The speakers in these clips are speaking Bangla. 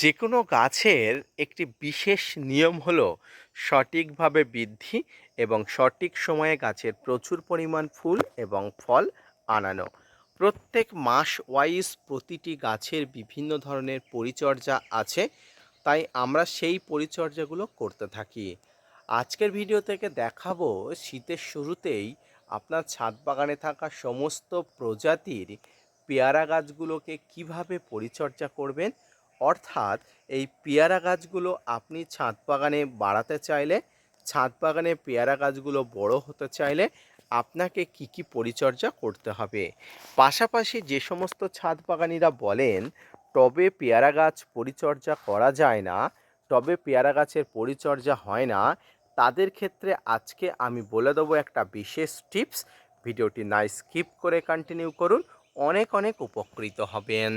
যে কোনো গাছের একটি বিশেষ নিয়ম হলো সঠিকভাবে বৃদ্ধি এবং সঠিক সময়ে গাছের প্রচুর পরিমাণ ফুল এবং ফল আনানো। প্রত্যেক মাস ওয়াইজ প্রতিটি গাছের বিভিন্ন ধরনের পরিচর্যা আছে, তাই আমরা সেই পরিচর্যাগুলো করতে থাকি। আজকের ভিডিও থেকে দেখাবো শীতের শুরুতেই আপনার ছাদ বাগানে থাকা সমস্ত প্রজাতির পেয়ারা গাছগুলোকে কীভাবে পরিচর্যা করবেন অর্থাৎ এই পেয়ারা গাছগুলো আপনি ছাদ বাগানে বাড়াতে চাইলে, ছাদ বাগানে পেয়ারা গাছগুলো বড় হতে চাইলে আপনাকে কি কি পরিচর্যা করতে হবে? পাশাপাশি যে সমস্ত ছাদ বাগানিরা বলেন টবে পেয়ারা গাছ পরিচর্যা করা যায় না টবে পেয়ারা গাছের পরিচর্যা হয় না। তাদের ক্ষেত্রে আজকে আমি বলে দেবো একটা বিশেষ টিপস। ভিডিওটি না স্কিপ করে কন্টিনিউ করুন, অনেক অনেক উপকৃত হবেন।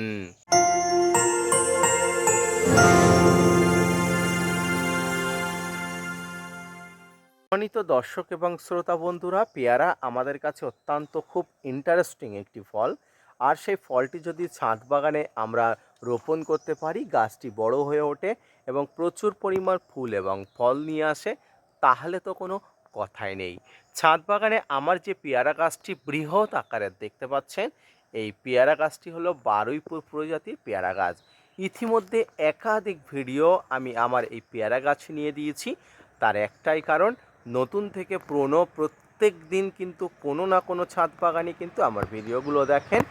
সম্মানিত দর্শক এবং শ্রোতা বন্ধুরা, পেয়ারা আমাদের কাছে অত্যন্ত খুব ইন্টারেস্টিং একটি ফল। আর সেই ফলটি যদি ছাদ বাগানে আমরা রোপণ করতে পারি, গাছটি বড় হয়ে ওঠে এবং প্রচুর পরিমাণ ফুল এবং ফল নিয়ে আসে, তাহলে তো কোনো কথাই নেই। ছাদ বাগানে আমার যে পেয়ারা গাছটি বৃহৎ আকারের দেখতে পাচ্ছেন, এই পেয়ারা গাছটি হলো বারুইপুর প্রজাতির পেয়ারা গাছ। ইতিমধ্যে একাধিক ভিডিও আমি আমার এই পেয়ারা গাছ নিয়ে দিয়েছি। তার একটাই কারণ, নতুন থেকে পুরনো প্রত্যেক দিন কিন্তু কোনো না কোনো ছাদ বাগানি কিন্তু আমার ভিডিওগুলো দেখেন।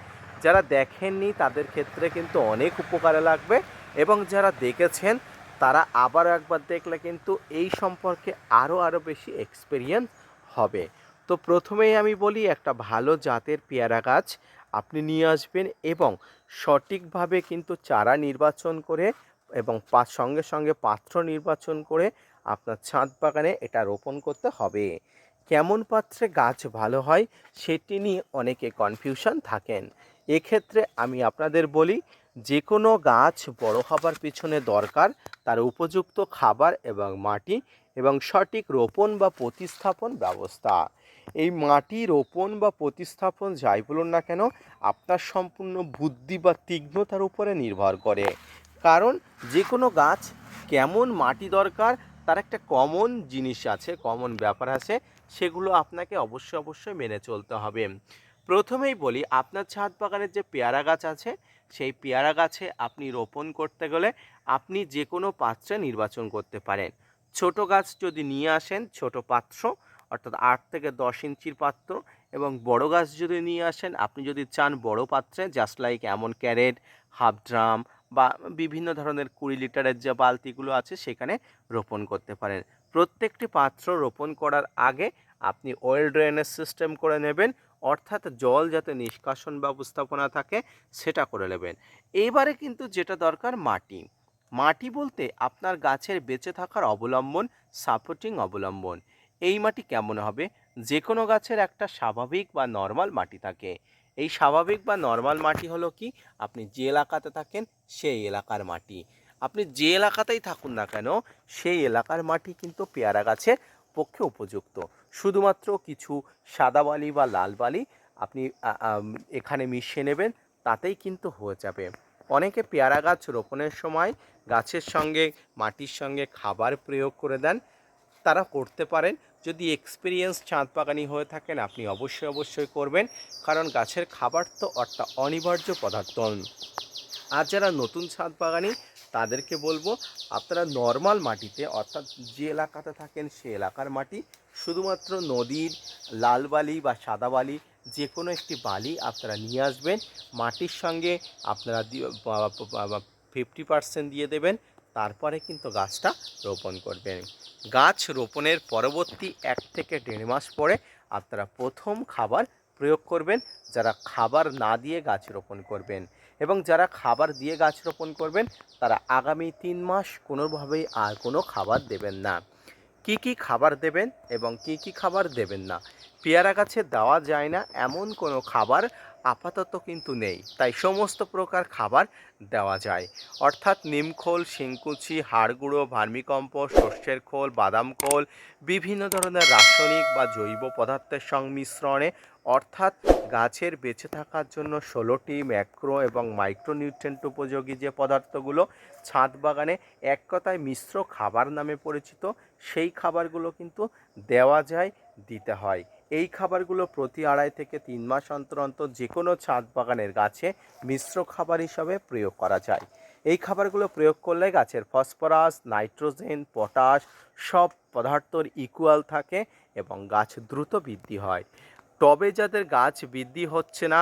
যারা দেখেননি তাদের ক্ষেত্রে কিন্তু অনেক উপকারে লাগবে এবং যারা দেখেছেন তারা আবার একবার দেখলে কিন্তু এই সম্পর্কে আরও আরও বেশি এক্সপিরিয়েন্স হবে। তো প্রথমেই আমি বলি একটা ভালো জাতের পেয়ারা গাছ আপনি নিয়ে আসবেন এবং সঠিকভাবে কিন্তু চারা নির্বাচন করে এবং সঙ্গে সঙ্গে পাত্র নির্বাচন করে আপনার ছাদ বাগানে এটা রোপণ করতে হবে। কেমন পাত্রে গাছ ভালো হয় সেটি নিয়ে অনেকে কনফিউশন থাকেন। এক্ষেত্রে আমি আপনাদের বলি যে কোনো গাছ বড় হবার পিছনে দরকার, তার উপযুক্ত খাবার এবং মাটি এবং সঠিক রোপণ বা প্রতিস্থাপন ব্যবস্থা। এই মাটি রোপণ বা প্রতিস্থাপন যাই বলুন না কেন, আপনার সম্পূর্ণ বুদ্ধি বা তীক্ষ্ণতার উপরে নির্ভর করে। কারণ যে কোনো গাছ কেমন মাটি দরকার, তার একটা কমন জিনিস আছে কমন ব্যাপার আছে, সেগুলো আপনাকে অবশ্যই অবশ্যই মেনে চলতে হবে। প্রথমেই বলি, আপনার ছাদ বাগানের যে পেয়ারা গাছ আছে, সেই পেয়ারা গাছে আপনি রোপণ করতে গেলে আপনি যে কোনো পাত্রে নির্বাচন করতে পারেন। ছোট গাছ যদি নিয়ে আসেন, ছোট পাত্র অর্থাৎ আট থেকে দশ ইঞ্চির পাত্র এবং বড় গাছ যদি নিয়ে আসেন, আপনি যদি চান বড় পাত্রে জাস্ট লাইক এমন ক্যারেট হাফ ড্রাম বা বিভিন্ন ধরনের কুড়ি লিটারের যে বালতিগুলো আছে, সেখানে রোপণ করতে পারেন। প্রত্যেকটি পাত্র রোপণ করার আগে আপনি ওয়েল ড্রেনেজ সিস্টেম করে নেবেন, অর্থাৎ জল যাতে নিষ্কাশন ব্যবস্থাপনা থাকে, সেটা করে নেবেন। এইবারে কিন্তু যেটা দরকার, মাটি। মাটি বলতে আপনার গাছের বেঁচে থাকার অবলম্বন সাপোর্টিং অবলম্বন। এই মাটি কেমন হবে? যে কোনো গাছের একটা স্বাভাবিক বা নর্মাল মাটি থাকে। এই স্বাভাবিক বা নর্মাল মাটি হলো কি? আপনি যে এলাকাতে থাকেন, সেই এলাকার মাটি। আপনি যে এলাকাতেই থাকুন না কেন, সেই এলাকার মাটি কিন্তু পেয়ারা গাছের পক্ষে উপযুক্ত। শুধুমাত্র কিছু সাদা বালি বা লাল বালি আপনি এখানে মিশিয়ে নেবেন, তাতেই কিন্তু হয়ে যাবে। অনেকে পেয়ারা গাছ রোপণের সময় গাছের সঙ্গে, মাটির সঙ্গে খাবার প্রয়োগ করে দেন। তারা করতে পারেন যদি এক্সপিরিয়েন্স চাঁদ বাগানি হয়ে থাকেন, আপনি অবশ্যই অবশ্যই করবেন। কারণ গাছের খাবার তো একটা অনিবার্য পদার্থ। আর যারা নতুন ছাদ বাগানি তাদেরকে বলব, আপনারা নর্মাল মাটিতে, অর্থাৎ যে এলাকাতে থাকেন, সে এলাকার মাটি, শুধুমাত্র নদীর, লাল বালি বা সাদা বালি যে কোনো একটি বালি আপনারা নিয়ে আসবেন। মাটির সঙ্গে আপনারা ফিফটি পার্সেন্ট দিয়ে দেবেন। তারপরে কিন্তু গাছটা রোপণ করবেন। গাছ রোপণের পরবর্তী এক থেকে দেড় মাস পরে আপনারা প্রথম খাবার প্রয়োগ করবেন, যারা খাবার না দিয়ে গাছ রোপণ করবেন। এবং যারা খাবার দিয়ে গাছ রোপণ করবেন, তারা আগামী তিন মাস কোনোভাবেই আর কোনো খাবার দেবেন না। কি কি খাবার দেবেন এবং কি কি খাবার দেবেন না? পেয়ারা গাছে দেওয়া যায় না, এমন কোনো খাবার আপাতত কিন্তু নেই। তাই সমস্ত প্রকার খাবার দেওয়া যায়। অর্থাৎ নিমখোল শিংকুচি হাড়গুঁড়ো ভার্মিকম্পোস্ট সর্ষের খোল, বাদাম খোল, বিভিন্ন ধরনের রাসায়নিক বা জৈব পদার্থের সংমিশ্রণে, অর্থাৎ গাছের বেঁচে থাকার জন্য ষোলোটি ম্যাক্রো এবং মাইক্রোনিউট্রেন্ট উপযোগী যে পদার্থগুলো ছাদ বাগানে এক কথায় মিশ্র খাবার নামে পরিচিত, সেই খাবারগুলো কিন্তু দেওয়া যায়। দিতে হয়। এই খাবারগুলো প্রতি আড়াই থেকে তিন মাস অন্তর অন্তর যে কোনো ছাদ বাগানের গাছে মিশ্র খাবার হিসাবে প্রয়োগ করা যায়। এই খাবারগুলো প্রয়োগ করলে গাছের ফসফরাস, নাইট্রোজেন, পটাশ সব পদার্থর ইকুয়াল থাকে এবং গাছ দ্রুত বৃদ্ধি হয়। টবে যাদের গাছ বৃদ্ধি হচ্ছে না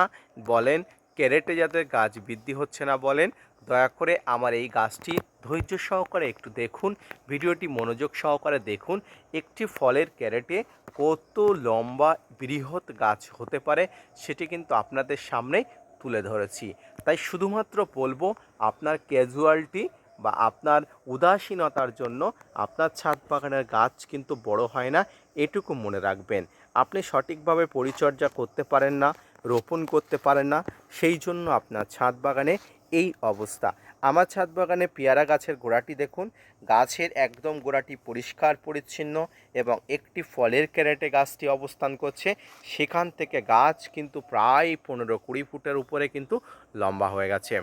বলেন, ক্যারেটে যাদের গাছ বৃদ্ধি হচ্ছে না বলেন, দয়া করে আমার এই গাছটি ধৈর্য সহকারে একটু দেখুন, ভিডিওটি মনোযোগ সহকারে দেখুন, একটি ফলের ক্যারেটে কত লম্বা বৃহৎ গাছ হতে পারে সেটি কিন্তু আপনাদের সামনে তুলে ধরেছি। তাই শুধুমাত্র বলব, আপনার ক্যাজুয়ালটি বা আপনার উদাসীনতার জন্য আপনার ছাদ বাগানের গাছ কিন্তু বড় হয় না, এটুকু মনে রাখবেন। আপনি সঠিকভাবে পরিচর্যা করতে পারেন না, রোপণ করতে পারেন না, সেই জন্য আপনার ছাদ বাগানে এই অবস্থা। আমার ছাদ বাগানে পেয়ারা গাছের গোড়াটি দেখুন। গাছের একদম গোড়াটি পরিষ্কার, পরিচ্ছন্ন এবং একটি ফলের ক্যারেটে গাছটি অবস্থান করছে। সেখান থেকে গাছ কিন্তু প্রায় পনেরো কুড়ি ফুটের উপরে কিন্তু লম্বা হয়ে গেছে।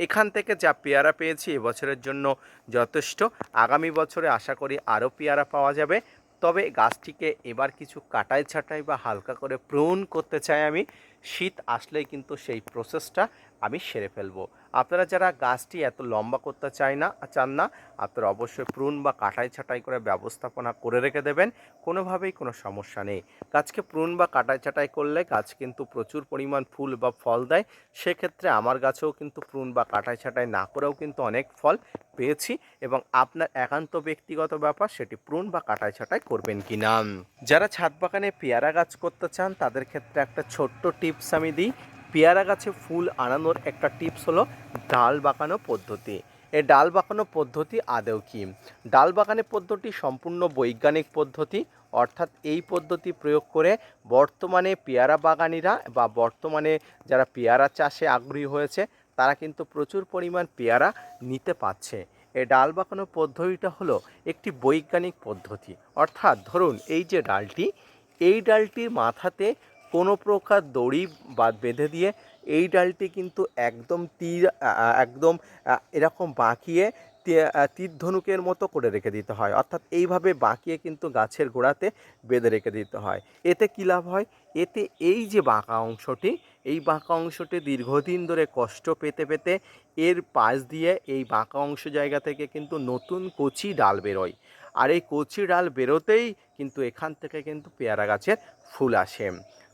এখান থেকে যা পেয়ারা পেয়েছি এবছরের জন্য যথেষ্ট। আগামী বছরে আশা করি আরও পেয়ারা পাওয়া যাবে। তবে গাছটিকে এবার কিছু কাটাই ছাটাই বা হালকা করে প্রুন করতে চাই আমি। শীত আসলেই কিন্তু সেই প্রসেসটা আমি সেরে ফেলব। আপনারা যারা গাছটি এত লম্বা করতে চায় না, চান না, আপনারা অবশ্যই প্রুন বা কাটাই ছাটাই করে ব্যবস্থাপনা করে রেখে দেবেন, কোনোভাবেই কোনো সমস্যা নেই। গাছকে প্রুন বা কাটাই ছাটাই করলে গাছ কিন্তু প্রচুর পরিমাণ ফুল বা ফল দেয়। সেক্ষেত্রে আমার গাছেও কিন্তু প্রুন বা কাটাই ছাটাই না করেও কিন্তু অনেক ফল পেয়েছি এবং আপনার একান্ত ব্যক্তিগত ব্যাপার সেটি প্রুন বা কাটাই ছাটাই করবেন কি না। যারা ছাদ বাগানে পেয়ারা গাছ করতে চান, তাদের ক্ষেত্রে একটা ছোট্ট টিপস আমি দিই। পেয়ারা গাছে ফুল আনানোর একটা টিপস হলো ডাল বাঁকানো পদ্ধতি। এই ডাল বাঁকানো পদ্ধতি আদেও কি? ডাল বাগানের পদ্ধতি সম্পূর্ণ বৈজ্ঞানিক পদ্ধতি, অর্থাৎ এই পদ্ধতি প্রয়োগ করে বর্তমানে পেয়ারা বাগানিরা বা বর্তমানে যারা পেয়ারা চাষে আগ্রহী হয়েছে, তারা কিন্তু প্রচুর পরিমাণ পেয়ারা নিতে পারছে। এই ডাল বাঁকানো পদ্ধতিটা হলো একটি বৈজ্ঞানিক পদ্ধতি। অর্থাৎ ধরুন এই যে ডালটি, এই ডালটির মাথাতে কোনো প্রকার দড়ি বা বেঁধে দিয়ে এই ডালটি কিন্তু একদম তীর একদম এরকম বাঁকিয়ে তীর ধনুকের মতো করে রেখে দিতে হয়। অর্থাৎ এইভাবে বাঁকিয়ে কিন্তু গাছের গোড়াতে বেঁধে রেখে দিতে হয়। এতে কী লাভ হয়? এতে এই যে বাঁকা অংশটি, এই বাঁকা অংশটি দীর্ঘদিন ধরে কষ্ট পেতে পেতে এর পাশ দিয়ে এই বাঁকা অংশ জায়গা থেকে কিন্তু নতুন কচি ডাল বেরোয়। আর এই কচি ডাল বেরোতেই কিন্তু এখান থেকে কিন্তু পেয়ারা গাছের ফুল আসে।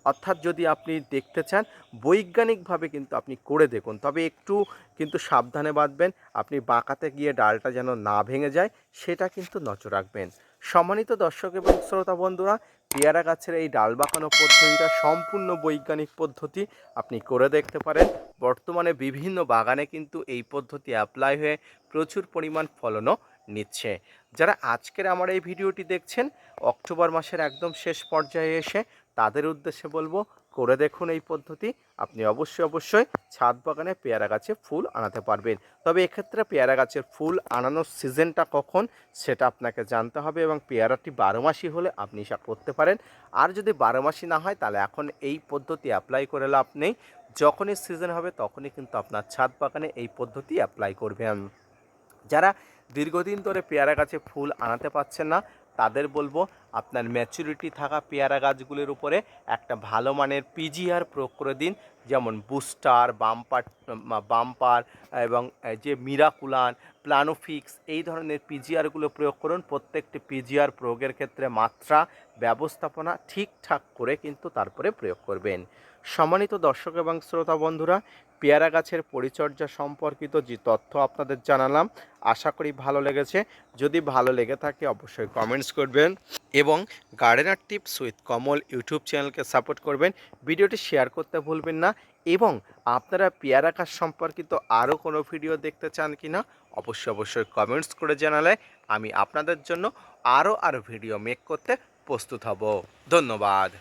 অর্থাৎ যদি আপনি দেখতে চান, বৈজ্ঞানিকভাবে কিন্তু আপনি করে দেখুন। তবে একটু কিন্তু সাবধানে বাঁধবেন, আপনি বাঁকাতে গিয়ে ডালটা যেন না ভেঙে যায়, সেটা কিন্তু নজর রাখবেন। সম্মানিত দর্শক এবং শ্রোতা বন্ধুরা, পেয়ারা গাছের এই ডাল বাঁকানো পদ্ধতিটা সম্পূর্ণ বৈজ্ঞানিক পদ্ধতি, আপনি করে দেখতে পারেন। বর্তমানে বিভিন্ন বাগানে কিন্তু এই পদ্ধতি অ্যাপ্লাই হয়ে প্রচুর পরিমাণ ফলনও নিচ্ছে। যারা আজকের আমার এই ভিডিওটি দেখছেন, অক্টোবর মাসের একদম শেষ পর্যায়ে এসে তাদের উদ্দেশ্যে বলব, করে দেখুন এই পদ্ধতি। আপনি অবশ্যই অবশ্যই ছাদ বাগানে পেয়ারা গাছে ফুল আনাতে পারবেন। তবে এক্ষেত্রে পেয়ারা গাছের ফুল আনানোর সিজনটা কখন সেটা আপনাকে জানতে হবে এবং পেয়ারাটি বারো মাসি হলে আপনি সেটা করতে পারেন। আর যদি বারো মাসি না হয়, তাহলে এখন এই পদ্ধতি অ্যাপ্লাই করে লাভ নেই। যখনই সিজন হবে, তখনই কিন্তু আপনার ছাদ বাগানে এই পদ্ধতি অ্যাপ্লাই করবেন। যারা দীর্ঘদিন ধরে পেয়ারা গাছে ফুল আনাতে পারছেন না তাদের বলব আপনার ম্যাচুরিটি থাকা পেয়ারা গাছগুলির উপরে একটা ভালো মানের পিজিআর প্রয়োগ করে দিন, যেমন বুস্টার বাম্পার বাম্পার এবং যে মিরাকুলান প্লানোফিক্স এই ধরনের পিজিআরগুলো প্রয়োগ করুন। প্রত্যেকটি পিজিআর প্রয়োগের ক্ষেত্রে মাত্রা, ব্যবস্থাপনা ঠিকঠাক করে কিন্তু তারপরে প্রয়োগ করবেন। সম্মানিত দর্শক এবং শ্রোতা বন্ধুরা পেয়ারা গাছের পরিচর্যা সম্পর্কিত যে তথ্য আপনাদের জানালাম, আশা করি ভালো লেগেছে। যদি ভালো লেগে থাকে অবশ্যই কমেন্টস করবেন এবং gardener tips with Kamal YouTube চ্যানেলকে সাপোর্ট করবেন। ভিডিওটি শেয়ার করতে ভুলবেন না এবং আপনারা পেয়ারা গাছ সম্পর্কিত আরও কোনো ভিডিও দেখতে চান কি না অবশ্যই অবশ্যই কমেন্টস করে জানালে আমি আপনাদের জন্য আরও আরও ভিডিও মেক করতে প্রস্তুত হব। ধন্যবাদ।